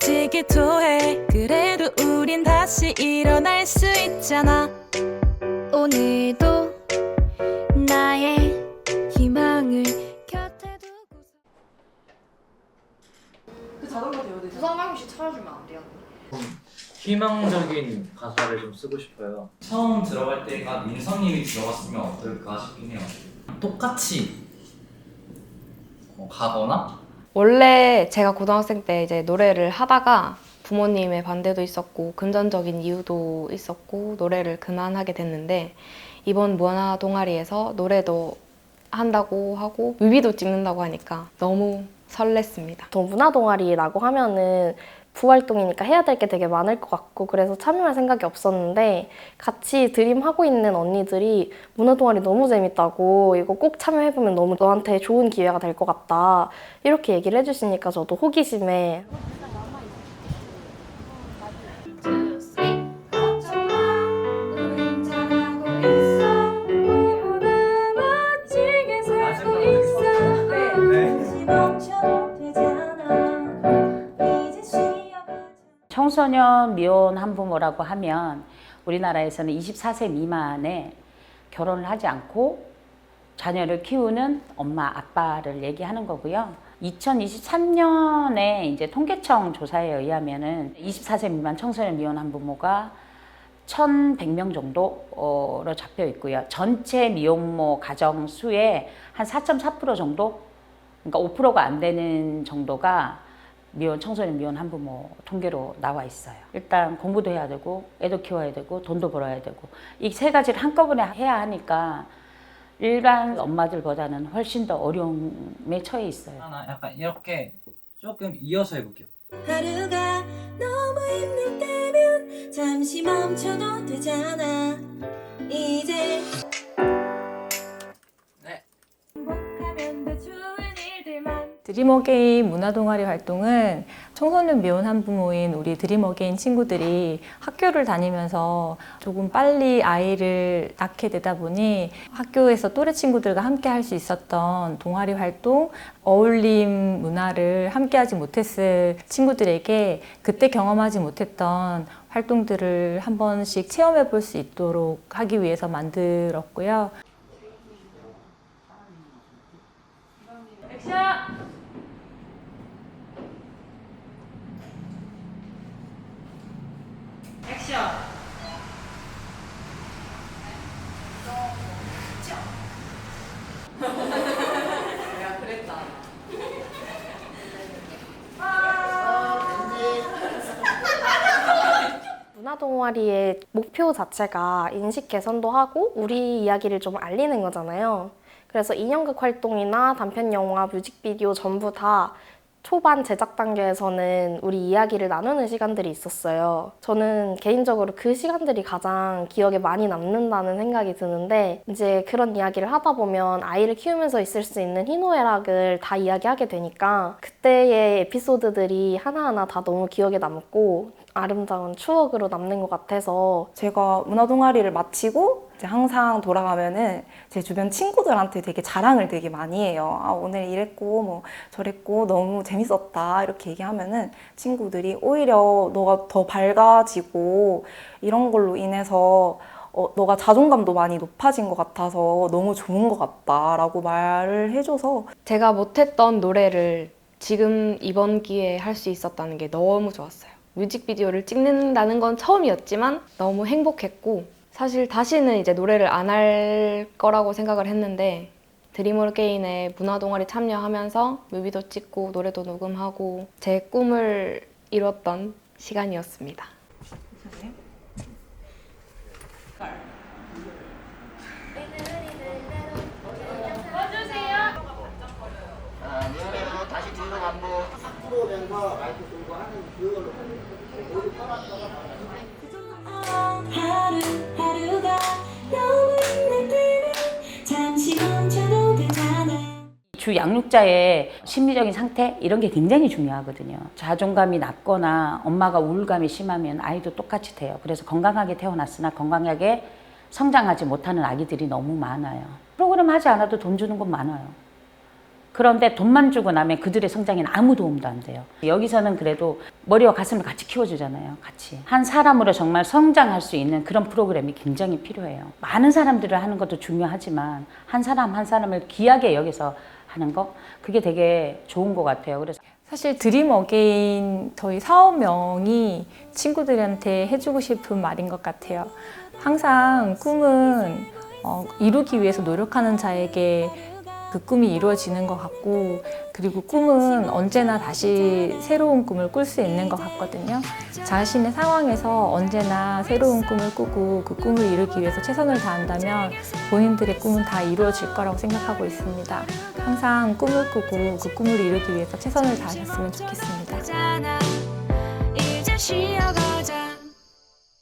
번 넘어지기도 해 그래도 우린 다시 일어날 수 있잖아 오늘도 나의 희망을 곁에 두고 부산광역 씨 찾아주면 안 돼요? 희망적인 가사를 좀 쓰고 싶어요. 처음 들어갈 때가 민성님이 들어갔으면 어떨까 싶긴 해요. 똑같이 어, 가거나 원래 제가 고등학생 때 이제 노래를 하다가 부모님의 반대도 있었고 금전적인 이유도 있었고 노래를 그만하게 됐는데 이번 문화 동아리에서 노래도 한다고 하고 뮤비도 찍는다고 하니까 너무 설렜습니다. 또 문화 동아리라고 하면은 부활동이니까 해야 될 게 되게 많을 것 같고 그래서 참여할 생각이 없었는데 같이 드림 하고 있는 언니들이 문화 동아리 너무 재밌다고 이거 꼭 참여해보면 너무 너한테 좋은 기회가 될 것 같다 이렇게 얘기를 해주시니까 저도 호기심에 청소년 미혼 한부모라고 하면 우리나라에서는 24세 미만에 결혼을 하지 않고 자녀를 키우는 엄마, 아빠를 얘기하는 거고요. 2023년에 이제 통계청 조사에 의하면은 24세 미만 청소년 미혼 한부모가 1,100명 정도로 잡혀 있고요. 전체 미혼모 가정 수의 한 4.4% 정도, 그러니까 5%가 안 되는 정도가 미혼 청소년 미혼 한부모 통계로 나와 있어요. 일단 공부도 해야 되고 애도 키워야 되고 돈도 벌어야 되고 이 세 가지를 한꺼번에 해야 하니까 일반 엄마들보다는 훨씬 더 어려움에 처해 있어요. 하나 약간 이렇게 조금 이어서 해볼게요. 하루가 너무 힘들 때면 잠시 멈춰도 되잖아 이 드림어게인 문화동아리 활동은 청소년 미혼 한부모인 우리 드림어게인 친구들이 학교를 다니면서 조금 빨리 아이를 낳게 되다 보니 학교에서 또래 친구들과 함께 할 수 있었던 동아리 활동, 어울림 문화를 함께 하지 못했을 친구들에게 그때 경험하지 못했던 활동들을 한 번씩 체험해 볼 수 있도록 하기 위해서 만들었고요. 동아리의 목표 자체가 인식 개선도 하고 우리 이야기를 좀 알리는 거잖아요. 그래서 인형극 활동이나 단편 영화, 뮤직비디오 전부 다 초반 제작 단계에서는 우리 이야기를 나누는 시간들이 있었어요. 저는 개인적으로 그 시간들이 가장 기억에 많이 남는다는 생각이 드는데 이제 그런 이야기를 하다 보면 아이를 키우면서 있을 수 있는 희노애락을 다 이야기하게 되니까 그때의 에피소드들이 하나하나 다 너무 기억에 남고 아름다운 추억으로 남는 것 같아서 제가 문화 동아리를 마치고 이제 항상 돌아가면은 제 주변 친구들한테 되게 자랑을 되게 많이 해요. 아, 오늘 이랬고 뭐 저랬고 너무 재밌었다 이렇게 얘기하면은 친구들이 오히려 너가 더 밝아지고 이런 걸로 인해서 어, 너가 자존감도 많이 높아진 것 같아서 너무 좋은 것 같다라고 말을 해줘서 제가 못했던 노래를 지금 이번 기회에 할 수 있었다는 게 너무 좋았어요. 뮤직비디오를 찍는다는 건 처음이었지만 너무 행복했고 사실 다시는 이제 노래를 안 할 거라고 생각을 했는데 드림올게인의 문화 동아리 참여하면서 뮤비도 찍고 노래도 녹음하고 제 꿈을 이뤘던 시간이었습니다. 하루하루가 너무 힘들 때면 잠시 멈춰도 되잖아 주 양육자의 심리적인 상태 이런 게 굉장히 중요하거든요. 자존감이 낮거나 엄마가 우울감이 심하면 아이도 똑같이 돼요. 그래서 건강하게 태어났으나 건강하게 성장하지 못하는 아기들이 너무 많아요. 프로그램 하지 않아도 돈 주는 곳 많아요. 그런데 돈만 주고 나면 그들의 성장에는 아무 도움도 안 돼요. 여기서는 그래도 머리와 가슴을 같이 키워주잖아요. 같이. 한 사람으로 정말 성장할 수 있는 그런 프로그램이 굉장히 필요해요. 많은 사람들을 하는 것도 중요하지만 한 사람 한 사람을 귀하게 여기서 하는 거 그게 되게 좋은 것 같아요. 그래서 사실 드림 어게인 저희 사업명이 친구들한테 해주고 싶은 말인 것 같아요. 항상 꿈은 어, 이루기 위해서 노력하는 자에게 그 꿈이 이루어지는 것 같고 그리고 꿈은 언제나 다시 새로운 꿈을 꿀 수 있는 것 같거든요. 자신의 상황에서 언제나 새로운 꿈을 꾸고 그 꿈을 이루기 위해서 최선을 다한다면 본인들의 꿈은 다 이루어질 거라고 생각하고 있습니다. 항상 꿈을 꾸고 그 꿈을 이루기 위해서 최선을 다하셨으면 좋겠습니다.